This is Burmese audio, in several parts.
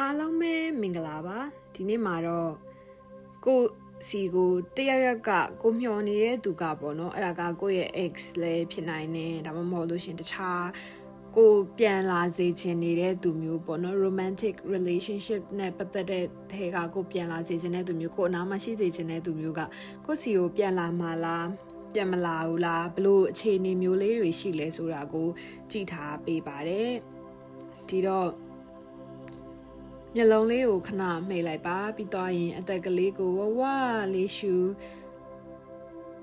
အားလုံးပဲမင်္ဂလာပါဒီနေ့မှာတော့ကိုစီကိုတရရက်ကကိုမျောနေတဲ့သူကပေါ့နော်အဲ့ဒါကကိုရဲ့ ex လည်းဖြစ်နိုင်တယ်ဒါမှမဟုတ်လို့ရှရင်တခြားကိုပြန်လာစေချင်နေတဲ့သူမျိုးပေါ့နော် romantic relationship နဲ့ပတ်သက်တဲ့ထဲကကိုပြန်လာစေချင်တဲ့သူမျိုးကိုအနားမှာရှိစေချင်တဲ့သူမျိုးကကိုစီကိုပြန်လာမှာလားပြန်မလာဘူးလားဘလို့အခြေအနေမျိုးလေးတွေရှိလဲဆိုတာကို ကြည့်ထားပေးပါတယ်ဒီတော့ မျက်လုံးလေးကိုခဏမှိတ်လိုက်ပါပြီးတော့ရင်အသက်ကလေးကိုဝဝလေးရှူ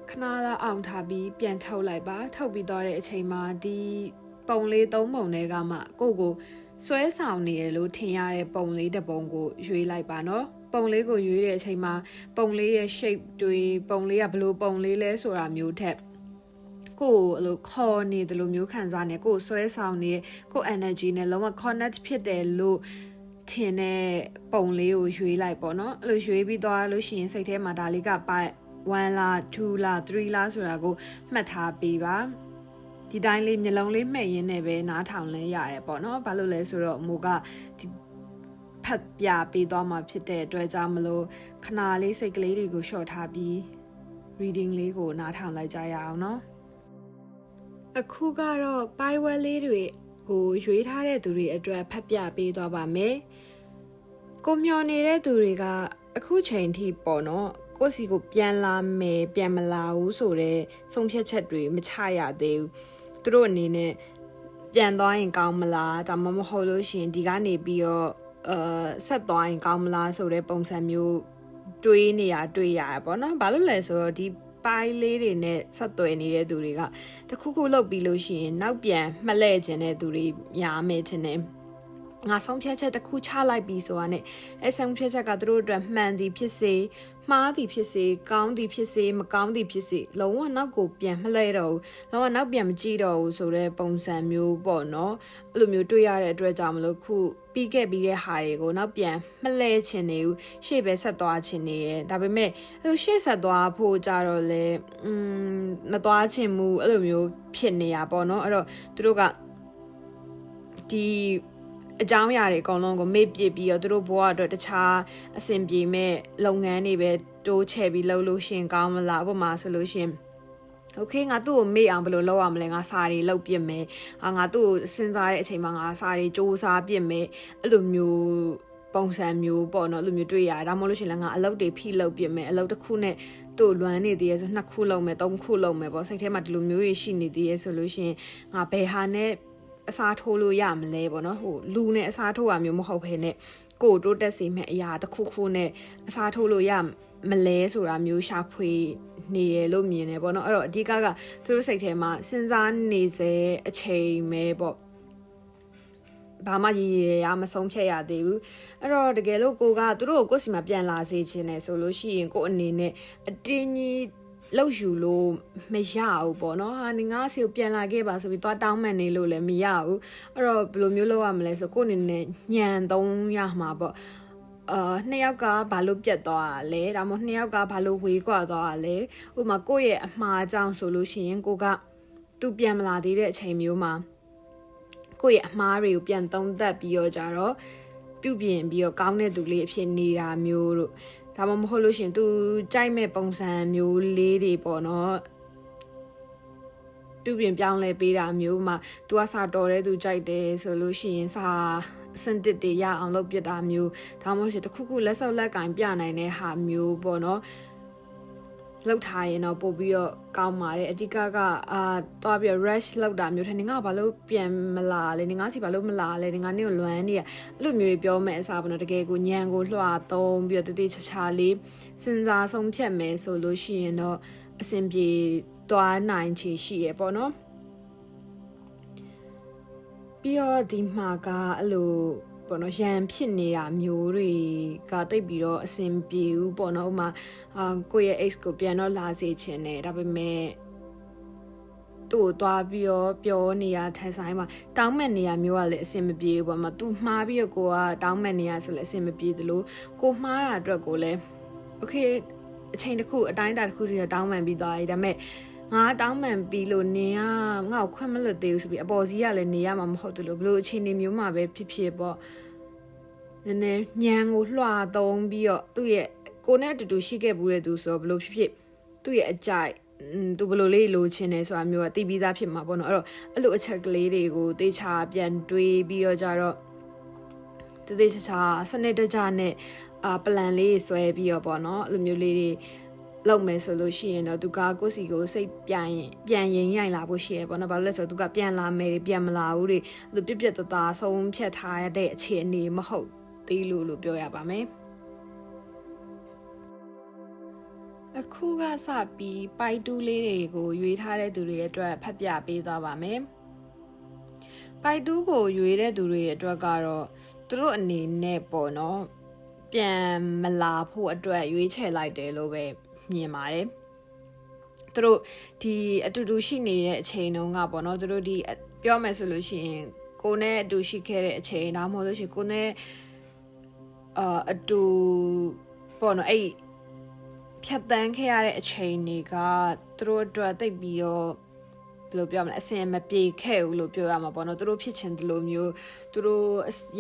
ခဏလောက်အောင်ထားပြီးပြန်ထုတ်လိုက်ပါထုတ်ပြီးတော့တဲ့အချိန်မှာဒီပုံလေးသုံးပုံတွေကမှကိုယ့်ကိုဆွဲဆောင်နေရလို့ထင်ရတဲ့ပုံလေးတစ်ပုံကိုရွေးလိုက်ပါနော်ပုံလေးကိုရွေးတဲ့အချိန်မှာပုံလေးရဲ့ shape တွေပုံလေးကဘယ်လိုပုံလေးလဲဆိုတာမျိုးထက်ကိုယ်အဲ့လိုခေါ်နေတယ်လို့မျိုးခံစားနေကိုယ်ဆွဲဆောင်နေကိုယ် energy နဲ့လုံးဝ connect ဖြစ်တယ်လို့ ထင်တဲ့ပုံလေးကိုရွေးလိုက်ပေါ့နော်အဲ့လိုရွေးပြီးသွားလို့ရှိရင်စိတ်ထဲမှာဒါလေးကပိုက်1လား2လား3လားဆိုတာကိုမှတ်ထားပေးပါဒီတိုင်းလေးမျိုးလုံးလေးမှတ်ရင်းနဲ့ပဲနားထောင်လဲရတယ်ပေါ့နော်ဘာလို့လဲဆိုတော့မိုကဒီဖတ်ပြပေးသွားမှာဖြစ်တဲ့အတွက်ကြောင့်မလို့ခဏလေးစိတ်ကလေးတွေကို short ထားပြီး reading လေးကိုနားထောင်လိုက်ကြရအောင်နော်အခုကတော့ Bible လေးတွေကိုရွေးထားတဲ့သူတွေအတွက်ဖတ်ပြပေးသွားပါမယ်။ ကိုမျောနေတဲ့သူတွေကအခုချိန်ထိပေါ့နော်ကိုစီကိုပြန်လာမယ်ပြန်မလာဘူးဆိုတော့ဆုံးဖြတ်ချက်တွေမချရသေးဘူး။သူတို့အနေနဲ့ပြန်သွားရင်ကောင်းမလားဒါမှမဟုတ်လို့ရှိရင်ဒီကနေပြီးတော့အာဆက်သွားရင်ကောင်းမလားဆိုတဲ့ပုံစံမျိုးတွေးနေရတွေးရပေါ့နော်။ဘာလို့လဲဆိုတော့ဒီပိုင်းလေးတွေနဲ့ဆက်သွယ်နေတဲ့သူတွေကတခုခုလုပ်ပြီးလို့ရှိရင်နောက်ပြန်မှတ်လဲခြင်းတဲ့သူတွေများမယ်ခြင်းနဲ့ ငါဆုံးဖြတ်ချက်တစ်ခုချလိုက်ပြီဆိုတာနဲ့အဲဆုံးဖြတ်ချက်ကသူတို့အတွက်မှန်သည်ဖြစ်စေမှားသည်ဖြစ်စေကောင်းသည်ဖြစ်စေမကောင်းသည်ဖြစ်စေလုံးဝနောက်ကိုပြန်မလဲတော့ဘူးလုံးဝနောက်ပြန်မကြည့်တော့ဘူးဆိုတဲ့ပုံစံမျိုးပေါ့နော်အဲ့လိုမျိုးတွေ့ရတဲ့အတွက်ကြောင့်မလို့ခုပြီးခဲ့ပြီးတဲ့ဟာတွေကိုနောက်ပြန်မလဲချင်နေဘူးရှေ့ပဲဆက်သွားချင်နေရဒါပေမဲ့အဲ့လိုရှေ့ဆက်သွားဖို့ကြတော့လေอืมမသွားချင်ဘူးအဲ့လိုမျိုးဖြစ်နေရပေါ့နော်အဲ့တော့သူတို့ကဒီ အကြောင်းအရာတွေအကုန်လုံးကိုမေ့ပစ်ပြီးတော့သူတို့ဘဝအတွက်တခြားအဆင်ပြေမဲ့လုပ်ငန်းတွေပဲတိုးချဲ့ပြီးလုပ်လို့ရှင်ကောင်းမလားဥပမာဆိုလို့ရှင်โอเคငါသူ့ကိုမေ့အောင်ဘယ်လိုလုပ်ရမလဲငါစာတွေလုပ်ပြစ်မယ်အာငါသူ့ကိုစဉ်းစားတဲ့အချိန်မှာငါစာတွေစူးစမ်းပြစ်မယ်အဲ့လိုမျိုးပုံစံမျိုးပေါ့နော်အဲ့လိုမျိုးတွေ့ရတယ်ဒါမှမဟုတ်လို့ရှိရင်လည်းငါအလုပ်တွေဖိလုပ်ပြစ်မယ်အလုပ်တစ်ခုနဲ့သူ့လွမ်းနေသေးရဲဆိုနှစ်ခုလုပ်မယ်သုံးခုလုပ်မယ်ပေါ့စိတ်ထဲမှာဒီလိုမျိုးတွေရှိနေသေးရဲဆိုလို့ရှိရင်ငါဘယ်ဟာနဲ့ အစားထိုးလို့ရမလဲပေါ့နော်ဟိုလူနဲ့အစားထိုးတာမျိုးမဟုတ်ဘဲနဲ့ကိုယ်တိုးတက်စေမဲ့အရာတစ်ခုခုနဲ့အစားထိုးလို့ရမလဲဆိုတာမျိုးရှာဖွေနေရလို့မြင်တယ်ပေါ့နော်အဲ့တော့အဓိကကသူတို့စိတ်ထဲမှာစဉ်းစားနေစေအချိန်ပဲပေါ့ဘာမှရည်ရရမဆုံးဖြတ်ရသေးဘူးအဲ့တော့တကယ်လို့ကိုကသူတို့ကိုကိုယ့်စီမှာပြန်လာစေချင်တယ်ဆိုလို့ရှိရင်ကိုအနေနဲ့အတင်းကြီး လောက်ယူလို့မရဘူးပေါ့နော်ဟာနေငါစီကိုပြန်လာခဲ့ပါဆိုပြီးသွားတောင်းမှန်နေလို့လည်းမရဘူးအဲ့တော့ဘယ်လိုမျိုးလုပ်ရမလဲဆိုကိုအနေနဲ့ညံသုံးရမှာပေါ့အာနှစ်ယောက်ကဘာလို့ပြတ်သွားတာလဲဒါမှမဟုတ်နှစ်ယောက်ကဘာလို့ဝေးကွာသွားတာလဲဥပမာကိုယ့်ရဲ့အမှားအကြောင်းဆိုလို့ရှိရင်ကိုကသူပြန်မလာသေးတဲ့အချိန်မျိုးမှာကိုယ့်ရဲ့အမှားတွေကိုပြန်သုံးသပ်ပြီးတော့ကြတော့ပြုပြင်ပြီးတော့ကောင်းတဲ့သူလေးအဖြစ်နေတာမျိုးတို့ ဒါမှမဟုတ်လို့ရှင်သူကြိုက်မဲ့ပုံစံမျိုးလေးတွေပေါ့နော်ပြုပြင်ပြောင်းလဲပေးတာမျိုးမှာ तू ကစာတော်တဲ့သူကြိုက်တယ်ဆိုလို့ရှိရင်စာစင်တစ်တွေရအောင်လုပ်ပြတာမျိုးဒါမှမဟုတ်ရှင်တခုခုလက်ဆုပ်လက်ကင်ပြနိုင်တဲ့ဟာမျိုးပေါ့နော် လောက်ထားရင်တော့ပို့ပြီးတော့ကောင်းပါတယ်အဓိကကအာတော့ပြီး rush လောက်တာမျိုးထင်နေငါဘာလို့ပြန်မလာလဲနေငါစီဘာလို့မလာလဲနေငါနေကိုလွမ်းနေရအဲ့လိုမျိုးတွေပြောမယ်အစားပေါ့နော်တကယ်ကိုညံကိုလွှာသုံးပြီးတော့တတိချာချာလေးစဉ်းစားဆုံးဖြတ်မယ်ဆိုလို့ရှိရင်တော့အဆင်ပြေသွားနိုင်ချေရှိရပေါ့နော်ပြီးတော့ဒီမှာကအဲ့လို ပေါ့နော်ရန်ဖြစ်နေတာမျိုးတွေကတိတ်ပြီးတော့အဆင်ပြေဘူးပေါ့နော်ဥမာအာကိုယ့်ရဲ့ ex ကိုပြန်တော့လာစေချင်တယ်ဒါပေမဲ့သူ့ကိုသွားပြီးတော့ပြောနေရထိုင်ဆိုင်မှာတောင်းမဲ့နေရမျိုးကလည်းအဆင်မပြေဘူးပေါ့မှာသူမှားပြီးတော့ကိုကတောင်းမဲ့နေရဆိုလည်းအဆင်မပြေသလိုကိုမှားတာအတွက်ကိုလည်း okay အချိန်တစ်ခုအတိုင်းအတာတစ်ခုတည်းတောင်းမှန်ပြီးသွားပြီဒါပေမဲ့ ငါတောင်းမှန်ပြီးလို့နင်ကငါ့ကိုခွင့်မလွတ်သေးဘူးဆိုပြီးအပေါ်စီးကလည်းနေရမှာမဟုတ်ဘူးလို့ဘလို့အခြေအနေမျိုးမှာပဲဖြစ်ဖြစ်ပေါ့နည်းနည်းညံကိုလွှာသုံးပြီးတော့သူ့ရဲ့ကိုနဲ့အတူတူရှိခဲ့ဘူးတဲ့သူဆိုတော့ဘလို့ဖြစ်ဖြစ်သူ့ရဲ့အကြိုက်သူဘလို့လေးလိုချင်တယ်ဆိုတာမျိုးကသိပြီးသားဖြစ်မှာပေါ့နော်အဲ့တော့အဲ့လိုအချက်ကလေးတွေကိုတေချာပြန်တွေးပြီးတော့ကြတော့တသေးချာချာစနစ်တကျနဲ့အာပလန်လေးဆွဲပြီးတော့ပေါ့နော်အဲ့လိုမျိုးလေးတွေ လောက်မယ်ဆိုလို့ရှိရင်တော့သူကကိုစီကိုစိတ်ပြန်ရင်ပြန်ရင်ရိုင်လာဖို့ရှိရပေါ့နော်ဘာလို့လဲဆိုတော့သူကပြန်လာမယ်တွေပြန်မလာဘူးတွေအဲ့လိုပြက်ပြက်တသားဆုံးဖြတ်ထားရတဲ့အခြေအနေမဟုတ်သေးလို့လို့ပြောရပါမယ်အခုကစပြီးပိုက်တူးလေးတွေကိုရွေးထားတဲ့သူတွေအတွက်ဖတ်ပြပေးသွားပါမယ်ပိုက်တူးကိုရွေးတဲ့သူတွေအတွက်ကတော့သူတို့အနေနဲ့ပေါ့နော်ပြန်မလာဖို့အတွက်ရွေးချယ်လိုက်တယ်လို့ပဲ မြင်ပါတယ်သူတို့ဒီအတူတူရှိနေတဲ့အချိန်တုန်းကပေါ့နော်သူတို့ဒီပြောမယ်ဆိုလို့ရှိရင်ကိုနဲ့အတူရှိခဲ့တဲ့အချိန်ဒါမှမဟုတ်လို့ရှိရင်ကိုနဲ့အာအတူပေါ့နော်အဲ့ဖြတ်တန်းခဲ့ရတဲ့အချိန်တွေကသူတို့အတွက်တိတ်ပြီးတော့ဘယ်လိုပြောမလဲအစင်မပြေခဲ့ဘူးလို့ပြောရမှာပေါ့နော်သူတို့ဖြစ်ချင်တယ်လို့မျိုးသူတို့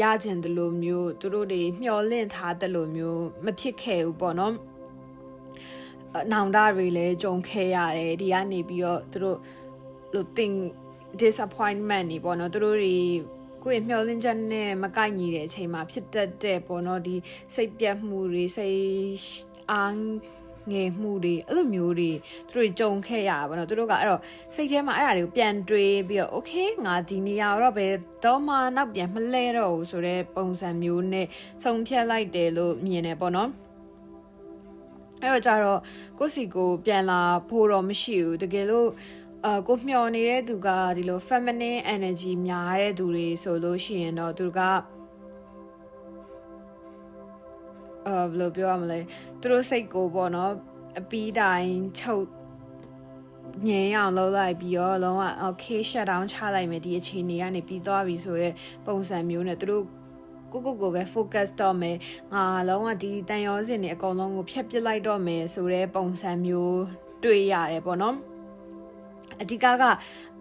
ရချင်တယ်လို့မျိုးသူတို့တွေမျှော်လင့်ထားတယ်လို့မျိုးမဖြစ်ခဲ့ဘူးပေါ့နော် နောင်တတွေလည်းကြုံခဲ့ရတယ်ဒီကနေပြီးတော့သူတို့လို့တင် disappointment နေပေါ့နော်သူတို့တွေကိုယ့်ရဲ့မျှော်လင့်ချက်နဲ့မကိုက်ညီတဲ့အချိန်မှာဖြစ်တတ်တဲ့ပေါ့နော်ဒီစိတ်ပြတ်မှုတွေစိတ်အားငယ်မှုတွေအဲ့လိုမျိုးတွေသူတို့ကြုံခဲ့ရပါဘောနော်သူတို့ကအဲ့တော့စိတ်ထဲမှာအဲ့အရာတွေကိုပြန်တွေးပြီးတော့ okay ငါဒီနေရာတော့ဘယ်တော့မှနောက်ပြန်မလဲတော့ဘူးဆိုတော့ပုံစံမျိုးနဲ့ဆုံးဖြတ်လိုက်တယ်လို့မြင်တယ်ပေါ့နော် အဲ့တော့ကြတော့ကိုစီကိုပြန်လာဖို့တော့မရှိဘူးတကယ်လို့အာကိုမျှော်နေတဲ့သူကဒီလို feminine energy များတဲ့သူတွေဆိုလို့ရှိရင်တော့သူကအာဘယ်လိုပြောရမလဲသူတို့စိတ်ကိုပေါ့နော်အပီးတိုင်းချုပ်ငြိမ်အောင်လုပ်လိုက်ပြီးတော့လုံးဝ okay shut down ချလိုက်မယ်ဒီအခြေအနေကနေပြီးသွားပြီဆိုတော့ပုံစံမျိုးနဲ့သူတို့ ကိုကိုကိုပဲ focus တော့မယ်ငါလုံးဝဒီတန်ရောစင်တွေအကုန်လုံးကိုဖျက်ပစ်လိုက်တော့မယ်ဆိုတဲ့ပုံစံမျိုးတွေ့ရတယ်ပေါ့နော်အဓိကက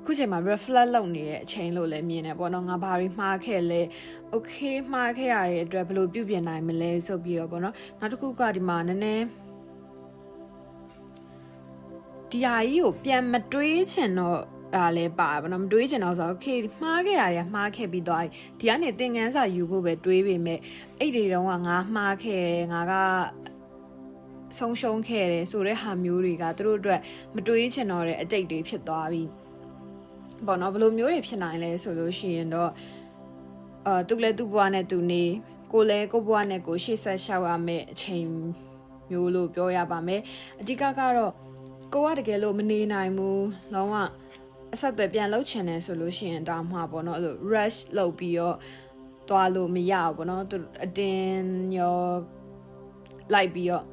ခုချိန်မှာ reflect လုပ်နေတဲ့အချိန်လို့လည်းမြင်တယ်ပေါ့နော်ငါဘာတွေမှားခဲ့လဲ okay မှားခဲ့ရတဲ့အတွက်ဘယ်လိုပြုပြင်နိုင်မလဲဆိုပြီးတော့ပေါ့နော်နောက်တစ်ခုကဒီမှာနည်းနည်းဒီဟာကြီးကိုပြန်မတွေးချင်တော့ ဒါလည်းပါဘာလို့မတွေးချင်တော့ဆိုတော့ okay မှားခဲ့ရတယ်မှားခဲ့ပြီးသွားပြီဒီကနေသင်ခန်းစာယူဖို့ပဲတွေးပေမဲ့အဲ့ဒီတုန်းကငါမှားခဲ့တယ်ငါကဆုံးရှုံးခဲ့တယ်ဆိုတဲ့ဟာမျိုးတွေကသူတို့အတွက်မတွေးချင်တော့တဲ့အတိတ်တွေဖြစ်သွားပြီပေါ့နော်ဘယ်လိုမျိုးတွေဖြစ်နိုင်လဲဆိုလို့ရှိရင်တော့အာသူလည်းသူ့ဘဝနဲ့သူနေကိုလည်းကိုဘဝနဲ့ကိုရှေ့ဆက်ရှောက်ရမယ့်အချိန်မျိုးလို့ပြောရပါမယ်အဓိကကတော့ကိုကတကယ်လို့မနေနိုင်ဘူးလုံးဝ အဆက်အသွယ်ပြန်လုပ်ချင်တယ်ဆိုလို့ရှိရင်ဒါမှပေါ့နော်အဲ့လို rush လုပ်ပြီးတော့သွားလို့မရဘူးပေါ့နော်သူအတင်းရောလိုက်ပြီးတော့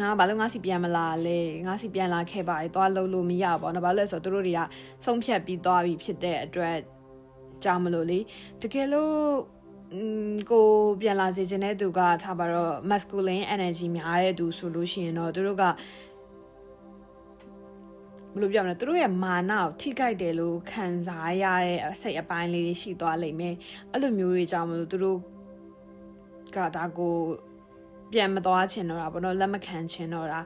ငါဘာလို့ငါစီပြန်မလာလဲငါစီပြန်လာခဲ့ပါတယ်သွားလို့လို့မရပါဘူး။ဘာလို့လဲဆိုတော့တို့တွေကဆုံးဖြတ်ပြီးသွားပြီဖြစ်တဲ့အတွက်ကြောင်မလို့လေတကယ်လို့ကိုပြန်လာစေခြင်းတဲ့သူကထားပါတော့ masculine energy များတဲ့သူဆိုလို့ရှိရင်တော့တို့က ဘယ်လိုပြောမလဲသူတို့ရဲ့မာနကိုထိခိုက်တယ်လို့ခံစားရတဲ့စိတ်အပိုင်းလေးတွေရှိသွားလိမ့်မယ်အဲ့လိုမျိုးတွေကြောင့်မလို့သူတို့ကဒါကိုပြန်မသွားချင်တော့တာပေါ့နော်လက်မခံချင်တော့တာ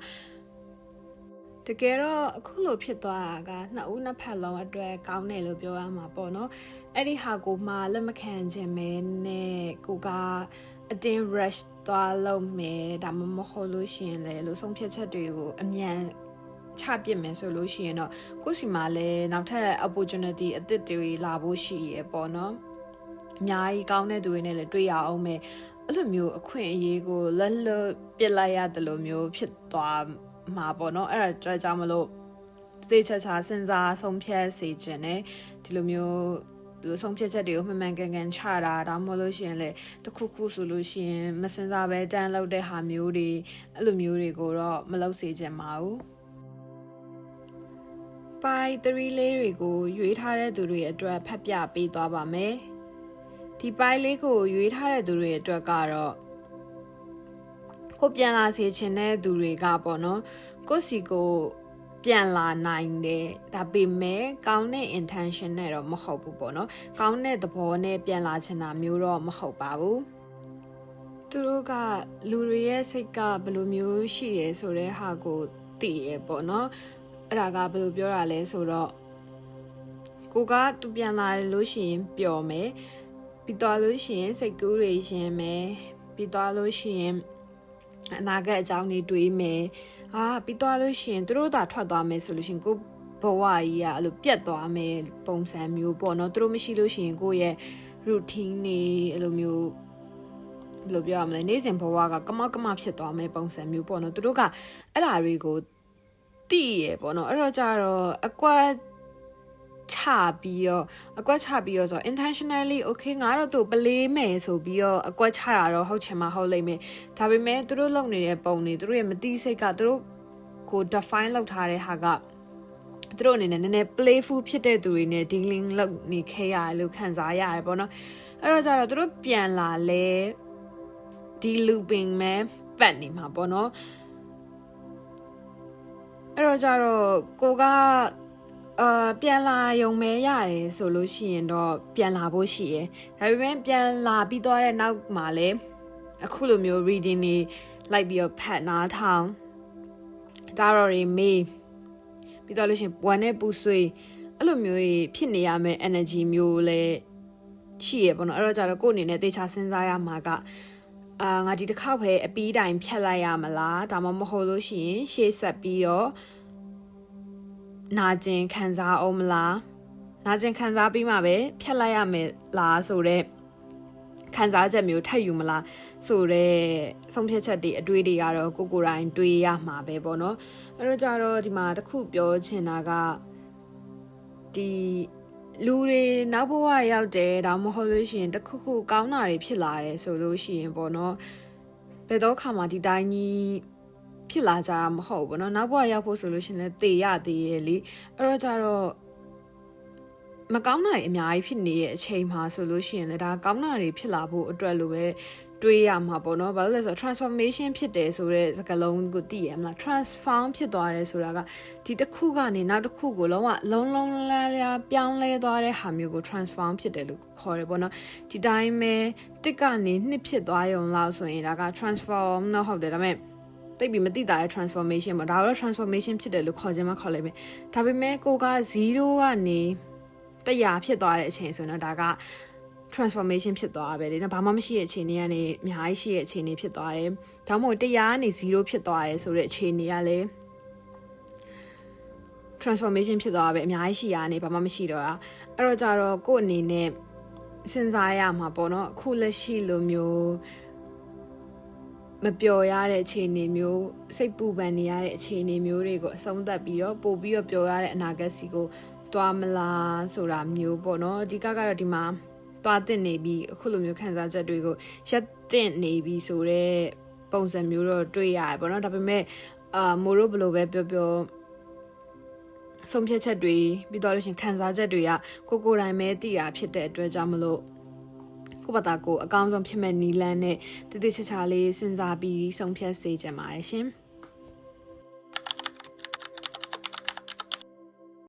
တကယ်တော့အခုလိုဖြစ်သွားတာကနှစ်ဦးနှစ်ဖက်လုံးအတွက်ကောင်းတယ်လို့ပြောရမှာပေါ့နော်အဲ့ဒီဟာကိုမှလက်မခံခြင်းပဲနဲ့ကိုကအတင်း rush သွားလို့မယ်ဒါမှမဟုတ်လို့ရှိရင်လေလို့ဆုံးဖြတ်ချက်တွေကိုအမြန် ချပစ်မယ်ဆိုလို့ရှိရင်တော့ကိုစီမှာလည်းနောက်ထပ် opportunity အသစ်တွေလာဖို့ရှိရပေါ့နော်အများကြီးကောင်းတဲ့သူတွေနဲ့လည်းတွေ့ရအောင်မယ်အဲ့လိုမျိုးအခွင့်အရေးကိုလက်လွတ်ပစ်လိုက်ရတယ်လို့မျိုးဖြစ်သွားမှာပေါ့နော်အဲ့ဒါကြောင့်မလို့တေးချာချာစဉ်းစားဆုံးဖြတ်စေခြင်းနဲ့ဒီလိုမျိုးလို့ဆုံးဖြတ်ချက်တွေကိုမှန်မှန်ကန်ကန်ချတာဒါမှမဟုတ်လို့ရှိရင်လေတခုခုဆိုလို့ရှိရင်မစင်စားပဲတန်းလောက်တဲ့ဟာမျိုးတွေအဲ့လိုမျိုးတွေကိုတော့မလုပ်စေချင်ပါဘူး ပိုင်3လေးတွေကို ရွေးထားတဲ့သူတွေအတွက်ဖတ်ပြပေးသွားပါမယ်ဒီပိုင်းလေးကိုရွေးထားတဲ့သူတွေအတွက်ကတော့ကိုပြန်လာစေချင်တဲ့သူတွေကပေါ့နော်ကိုစီကိုပြန်လာနိုင်တယ်ဒါပေမဲ့ကောင်းတဲ့ intention နဲ့တော့မဟုတ်ဘူးပေါ့နော်ကောင်းတဲ့သဘောနဲ့ပြန်လာချင်တာမျိုးတော့မဟုတ်ပါဘူးသူတို့ကလူတွေရဲ့စိတ်ကဘယ်လိုမျိုးရှိရဲဆိုတဲ့ဟာကိုသိရပေါ့နော် အဲ့ဒါကဘယ်လိုပြောတာလဲဆိုတော့ကိုကသူပြန်လာလို့ရှိရင်ပျော်မယ်ပြီးတော့လို့ရှိရင်စိတ်ကူးတွေရှင်မယ်ပြီးတော့လို့ရှိရင်အနာဂတ်အကြောင်းတွေတွေးမယ်အာပြီးတော့လို့ရှိရင်သူတို့သာထွက်သွားမယ်ဆိုလို့ရှိရင်ကိုဘဝကြီးကအဲ့လိုပြတ်သွားမယ်ပုံစံမျိုးပေါ့နော်သူတို့မရှိလို့ရှိရင်ကိုယ့်ရဲ့ routine တွေအဲ့လိုမျိုးဘယ်လိုပြောရမလဲနေ့စဉ်ဘဝကကမောက်ကမဖြစ်သွားမယ်ပုံစံမျိုးပေါ့နော်သူတို့ကအဲ့ဒါတွေကို တိရပေါ့နော်အဲ့တော့ကြတော့အကွက်ချပြီးတော့အကွက်ချပြီးတော့ဆိုတော့ intentionally okay ငါတော့သူပလေးမယ်ဆိုပြီးတော့အကွက်ချတာတော့ဟုတ်ချင်မှဟုတ်လိမ့်မယ်ဒါပေမဲ့သူတို့လုပ်နေတဲ့ပုံတွေသူတို့ရဲ့မတိစိတ်ကသူတို့ကို define လုပ်ထားတဲ့ဟာကသူတို့အနေနဲ့နည်းနည်း playful ဖြစ်တဲ့သူတွေနဲ့ dealing လုပ်နေခဲ့ရတယ်လို့ခံစားရတယ်ပေါ့နော်အဲ့တော့ကြတော့သူတို့ပြန်လာလဲဒီ looping မဲပတ်နေမှာပေါ့နော် အဲ့တော့ကြတော့ကိုကအာပြန်လာယုံမဲရတယ်ဆိုလို့ရှိရင်တော့ပြန်လာဖို့ရှိရယ်ဒါပေမဲ့ပြန်လာပြီးသွားတဲ့နောက်မှာလဲအခုလိုမျိုး reading တွေလိုက်ပြီးတော့ဖတ်နားထောင်ဒါတော့ရီမေးပြီးတော့လို့ရှိရင်ဝမ်းနဲ့ပူဆွေးအဲ့လိုမျိုးတွေဖြစ်နေရမယ့် energy မျိုးလဲရှိရပေါ့နော်အဲ့တော့ကြတော့ကိုယ့်အနေနဲ့တေချာစဉ်းစားရမှာက အာငါဒီတစ်ခေါက်ပဲအပီးတိုင်ဖြတ်လိုက်ရမလားဒါမှမဟုတ်လို့ရှိရင်ရှေ့ဆက်ပြီးတော့နာကျင်ခံစားအောင်မလားနာကျင်ခံစားပြီးမှပဲဖြတ်လိုက်ရမယ်လားဆိုတော့ခံစားချက်မျိုးထပ်ယူမလားဆိုတော့ဆုံးဖြတ်ချက်တွေအတွေးတွေကတော့ကိုကိုယ်တိုင်တွေးရမှာပဲပေါ့နော်အဲ့တော့ကြတော့ဒီမှာတစ်ခုပြောချင်တာကဒီ လူတွေနောက်ဘဝရောက်တယ်ဒါမှမဟုတ်လို့ရှိရင်တစ်ခုခုကောင်းတာတွေဖြစ်လာတယ်ဆိုလို့ရှိရင်ပေါ့နော်ဘယ်တော့ခါမှဒီတိုင်းကြီးဖြစ်လာကြတာမဟုတ်ဘူးเนาะနောက်ဘဝရောက်ဖို့ဆိုလို့ရှိရင်လည်းတေရသေးရဲ့လေအဲ့တော့ကြတော့မကောင်းတာတွေအများကြီးဖြစ်နေတဲ့အချိန်မှာဆိုလို့ရှိရင်လည်းဒါကောင်းတာတွေဖြစ်လာဖို့အတွက်လိုပဲ တွေးရမှာပေါ့နော်ဘာလို့လဲဆိုတော့ transformation ဖြစ်တယ်ဆိုတဲ့စကားလုံးကိုသိရမလား transform ဖြစ်သွားတယ်ဆိုတာကဒီတစ်ခုကနေနောက်တစ်ခုကိုလုံးဝလုံးလုံးလားလားပြောင်းလဲသွားတဲ့ဟာမျိုးကို transform ဖြစ်တယ်လို့ခေါ်တယ်ပေါ့နော်ဒီတိုင်းပဲတစ်ကနေနှစ်ဖြစ်သွားရုံလောက်ဆိုရင်ဒါက transform တော့ဟုတ်တယ်ဒါပေမဲ့တိတ်ပြီးမသိတာရဲ့ transformation ပေါ့ဒါတော့ transformation ဖြစ်တယ်လို့ခေါ်ခြင်းမခေါ်လိုက်ပဲဒါပေမဲ့ကိုက0ကနေတရားဖြစ်သွားတဲ့အချိန်ဆိုတော့ဒါက transformation ဖြစ်သွားပဲလေနော်ဘာမှမရှိတဲ့အခြေအနေကနေအများကြီးရှိတဲ့အခြေအနေဖြစ်သွားတယ်။ဒါမှမဟုတ်တရားကနေ0ဖြစ်သွားတယ်ဆိုတဲ့အခြေအနေကလည်း transformation ဖြစ်သွားပဲအများကြီးရှိရနေဘာမှမရှိတော့တာအဲ့တော့ကြတော့ကို့အနေနဲ့စဉ်းစားရမှာပေါ့နော်အခုလက်ရှိလိုမျိုးမပျော်ရတဲ့အခြေအနေမျိုးစိတ်ပူပန်နေရတဲ့အခြေအနေမျိုးတွေကိုအဆုံးသတ်ပြီးတော့ပို့ပြီးတော့ပျော်ရတဲ့အနာဂတ်စီကိုသွားမလားဆိုတာမျိုးပေါ့နော်အဓိကကတော့ဒီမှာ သွားတင်နေပြီးအခုလိုမျိုးခံစားချက်တွေကိုရက်တင်နေပြီးဆိုတော့ပုံစံမျိုးတော့တွေ့ရတယ်ပေါ့နော်ဒါပေမဲ့အာမိုးတို့ဘယ်လိုပဲပြောပြောဆုံးဖြတ်ချက်တွေပြီးတော့လို့ရှင်ခံစားချက်တွေကကိုကိုယ်တိုင်ပဲသိတာဖြစ်တဲ့အတွက်ကြောင့်မလို့ကိုယ့်ဘာသာကိုအကောင်းဆုံးဖြစ်မဲ့နီလန်းနဲ့တည်တည်ချာချာလေးစဉ်းစားပြီးဆုံးဖြတ်စေချင်ပါတယ်ရှင်။